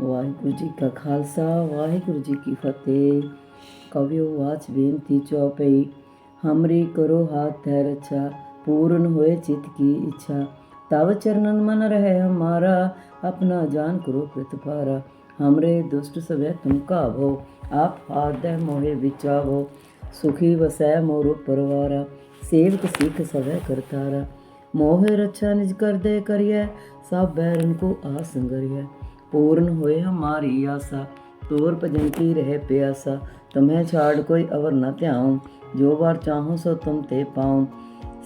ਵਾਹਿਗੁਰੂ ਜੀ ਕਾ ਖਾਲਸਾ, ਵਾਹਿਗੁਰੂ ਜੀ ਕੀ ਫਤਿਹ। ਕਵਿਓ ਵਾਚ ਬੇਨਤੀ ਚੌਪਈ ਹਮਰੀ ਕਰੋ ਹਾਥ ਧੈ ਰਛਾ, ਪੂਰਨ ਹੋਏ ਚਿਤ ਕੀ ਇੱਛਾ। ਤਵ ਚਰਨਨ ਮਨ ਰਹੇ ਹਮਾਰਾ, ਆਪਣਾ ਜਾਨ ਕਰੋ ਪ੍ਰਤਪਾਰਾ ਹਮਰੇ ਦੁਸ਼ਟ ਸਵੇ ਤੁਮ ਕਾਵੋ ਆਪ ਆਦੈ ਮੋਹਿ ਵਿਚਾਵੋ। ਸੁਖੀ ਵਸੈ ਮੋਰ ਪਰਵਾਰਾ, ਸੇਵਕ ਸਿੱਖ ਸਵੇ ਕਰਤਾਰਾ। ਮੋਹਿ ਰਛਾ ਨਿਜ ਕਰਦੇ ਕਰਿਐ, ਸਭ ਬੈਰਨ ਕੋ ਆਸੰਗਰਿਐ पूर्ण होए हमारी आशा तोर भजन की रहे प्यासा तुम्हें छाड़ कोई अवर न ध्याऊं जो बार चाहो सो तुम ते पाऊं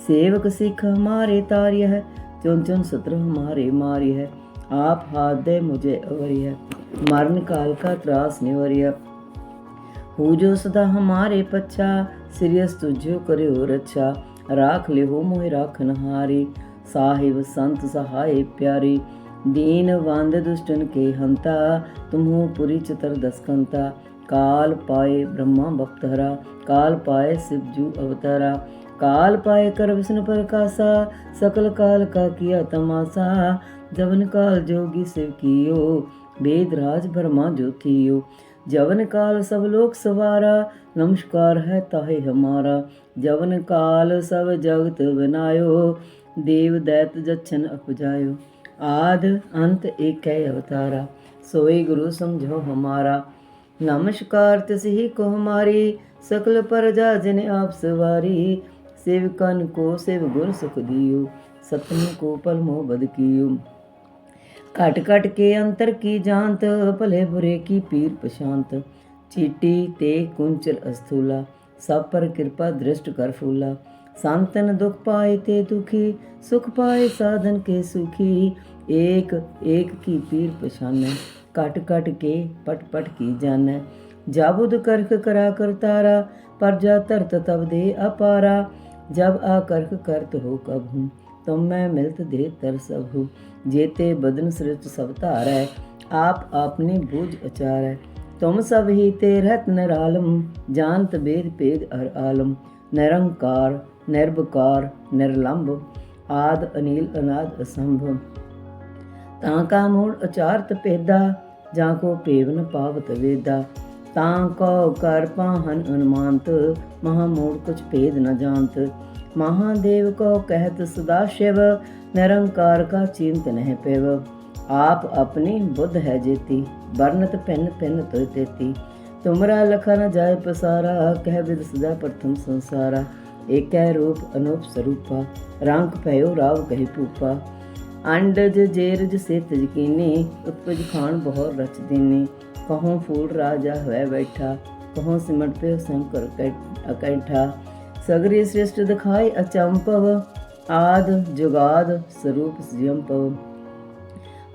सेवक सिख हमारे तार्य है चुन चुन सत्र हमारे मार्य है आप हाथ दे मुझे अवरिय मरण काल का त्रास निवरिय हु जो सदा हमारे पच्छा सिरियस तुझो करे हो रक्षा राख ले हो मोहि राखन हारी साहिब संत सहाय प्यारी दीन वांद दुष्टन के हंता तुम्हो पुरी चतर दसकंता काल पाए ब्रह्मा बप्तहरा काल पाए शिवजू अवतारा काल पाए कर विष्णु प्रकाशा सकल काल का किया तमाशा जवन काल जोगी शिव कियो वेद राज ब्रह्मा ज्योतियो जवन काल सब लोक सवारा नमस्कार है ताहे हमारा जवन काल सब जगत बनायो देव दैत जच्छन अपजायो ਆਦ ਅੰਤ ਏਕ ਹੈ ਅਵਤਾਰਾ, ਸੋਈ ਗੁਰੂ ਸਮਝੋ ਹਮਾਰਾ। ਨਮਸਕਾਰ ਤਸਹੀ ਕੋ ਹਮਾਰੀ, ਸਕਲ ਪਰਜਾ ਜਿਨ ਆਪ ਸਵਾਰੀ। ਸੇਵਕਨ ਕੋ ਸੇਵ ਗੁਰ ਸੁਖ ਦਿਓ ਸਤਨੂ ਕੋ ਪਲ ਬਦ ਕੀਓ ਘਟ ਘਟ ਕੇ ਅੰਤਰ ਕੀ ਜਾਣਤ, ਭਲੇ ਬੁਰੇ ਕੀ ਪੀਰ ਪਛਾਂਤ ਚੀਟੀ ਤੇ ਕੁੰਚਲ ਅਸਥੂਲਾ, ਸਭ ਪਰ ਕਿਰਪਾ ਦ੍ਰਿਸ਼ਟ ਕਰ ਫੂਲਾ। ਸੰਤਨ ਦੁਖ ਪਾਏ ਤੇ ਦੁਖੀ, ਸੁਖ ਪਾਏ ਸਾਧਨ ਕੇ ਸੁਖੀ। ਏਕ ਏਕ ਕੀ ਪੀਰ ਪਛਾਨੈ ਕਟ ਕਟ ਕੇ ਪਟ ਪਟ ਕੀ ਜਾਣੈ। ਜਾਬੁਦ ਕਰਖ ਕਰਾ ਕਰਤਾਰਾ ਪਰ ਜਾ ਧਰਤ ਤਬ ਦੇ ਅਪਾਰਾ। ਜਬ ਆ ਕਰਖ ਕਰਤ ਹੋ ਕਬ ਹੂੰ ਤੁਮ ਮੈਂ ਮਿਲਤ ਦੇ ਤਰ ਸਭ। ਹੂੰ ਜੇਤੇ ਬਦਨ ਸ੍ਰਿਸ਼ਟ ਸਭ ਧਾਰੈ, ਆਪ ਆਪਨੇ ਬੂਝ ਅਚਾਰੈ। ਤੁਮ ਸਭ ਹੀ ਤੇ ਰਤਨ ਰਾਲਮ ਜਾਨਤ ਬੇਦ ਪੇਦ ਅਰ ਆਲਮ। ਨਿਰੰਕਾਰ ਨਿਰਭਕਾਰ ਨਿਰਲੰਭ ਆਦ ਅਨੀਲ ਅਨਾਦ ਅਸੰਭਵ ਤਾਂ ਕਾ ਮੂਲ ਅਚਾਰਤ ਪੇਦਾ ਜਾਂ ਕੋ ਪੇਵਨ ਪਾਵਤ ਵੇਦਾ। ਤਾਂ ਕੋ ਕਰ ਪਾਹਨ ਅਨੁਮਾਨਤ, ਮਹਾ ਮੂਲ ਕੁਛ ਭੇਦ ਨ ਜਾਣਤ। ਮਹਾਦੇਵ ਕੋ ਕਹਿਤ ਸਦਾ ਸ਼ਿਵ, ਨਿਰੰਕਾਰ ਕਾ ਚਿੰਤ ਨਹਿ ਪੇਵ। ਆਪ ਆਪਣੀ ਬੁੱਧ ਹੈ ਜੇਤੀ ਵਰਨਤ ਪਿੰਨ ਪਿੰਨ ਤੋਇ ਤੇਤੀ। ਤੁਮਰਾ ਲਖਾ ਜਾਇ ਪਸਾਰਾ, ਕਹਿ ਬਿਦ ਸਦਾ ਪ੍ਰਥਮ ਸੰਸਾਰਾ। એકાય રૂપ અનુપ ਰੰਗ રાંક ભયો રાવ કહી પૂપા ਅੰਡਜ ਜੇਰਜ ਸਿਤ ਜਕੀਨੀ ਉਤਪਜ ਖਾਨ ਬਹੁ ਰਚ ਦਿਨੀ। ਕਹਉ ਫੂਲ ਰਾਜਾ ਹੋਇ ਬੈਠਾ ਕਹਉ ਸਿਮਟ ਪਿਓ ਸੰਕਰ ਕੈਠਾ ਸਗਰੀ ਸ੍ਰਿਸ਼ਟ ਦਿਖਾਈ ਅਚੰਪਵ, ਆਦ ਜੁਗਾਦ ਸਰੂਪ ਸਿਯੰਪਵ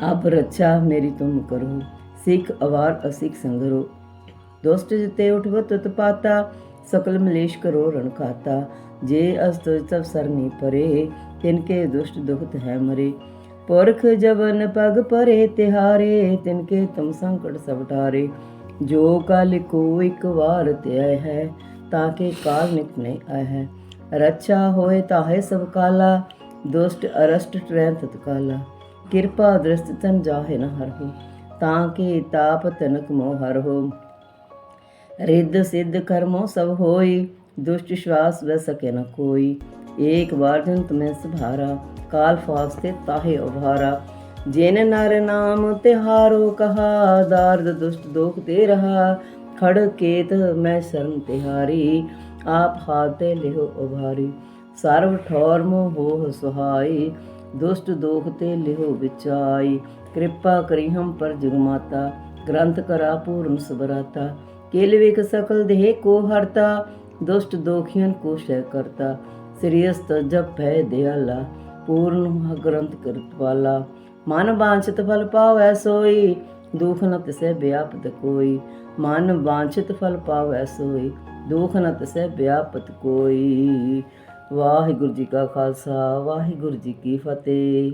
ਆਪ ਰੱਛਾ ਮੇਰੀ ਤੁਮ ਕਰੋ, ਸਿੱਖ ਅਵਾਰ ਅਸਿੱਖ ਸੰਗਰੋ। ਦੋਸਤ ਜਿਤੇ ਉਠਵਤ ਤਤਪਾਤਾ सकल मलेश करो रण खाता जे अस्त तब सरनी परे तिनके दुष्ट दुखत है मरे पुरख जबन पग परे तिहारे तिनके तुम संकट सब टारे जो कल को एक वार त्याय है ताके काल निक नहीं आय है रक्षा होए ताहे सब काला दुष्ट अरष्ट ट्रैन तत्काला कृपा दृष्ट तन जाहे न हर हो ताके ताप तनक मोह हर हो रिद्ध सिद्ध ਰਿੱਧ ਸਿੱਧ ਕਰਮੋ ਸਭ ਹੋਈ, ਦੁਸ਼ਟ ਸ਼ਵਾਸ ਵੈ ਸਕੇ ਨ ਕੋਈ। ਏਕ ਵਾਰ ਜਨ ਤੁਮੈ ਸਭਾਰਾ, ਕਾਲ ਫਾਸਤੇ ਤਾਹੇ ਉਭਾਰਾ। ਜੇਨ ਨਰ ਨਾਮ ਤਿਹਾਰੋ ਕਹਾ, ਦਾਰਦ ਦੁਸ਼ਟ ਦੋਖ ਤੇ ਰਹਾ। ਖੜ ਕੇਤ ਮੈਂ ਸ਼ਰਮ ਤਿਹਾਰੀ, ਆਪ ਹਾਤੇ ਲਿਹੋ ਉਭਾਰੀ। ਸਰਵ ਠੌਰ ਮੋ ਹੋ ਸੁਹਾਈ, ਦੁਸ਼ਟ ਦੋਖ ਤੇ ਲਿਹੋ ਵਿਚਾਈ। ਕਿਰਪਾ ਕਰੀ ਹਮ ਪਰ ਜਗਮਾਤਾ ਗ੍ਰੰਥ ਕਰਾ ਪੂਰਨ ਸਬਰਾਤਾ। કેળવેક સકલ દેહ કો હરતા દુષ્ટ દોખિયન કો શય કરતા શ્રેયસ તજબ ભય દયાલા પૂર્ણ ગ્રંથ કરતવાલા ਮਨ ਵਾਂਛਿਤ ਫਲ ਪਾਵੈ ਸੋਈ, ਦੁਖ ਨ ਤਿਸੈ ਵਿਆਪਤ ਕੋਈ। ਮਨ ਵਾਂਛਿਤ ਫਲ ਪਾਵੈ ਸੋਈ, ਦੁਖ ਨ ਤਿਸੈ ਵਿਆਪਤ ਕੋਈ। ਵਾਹਿਗੁਰੂ ਜੀ ਕਾ ਖਾਲਸਾ, ਵਾਹਿਗੁਰੂ ਜੀ ਕੀ ਫਤਿਹ।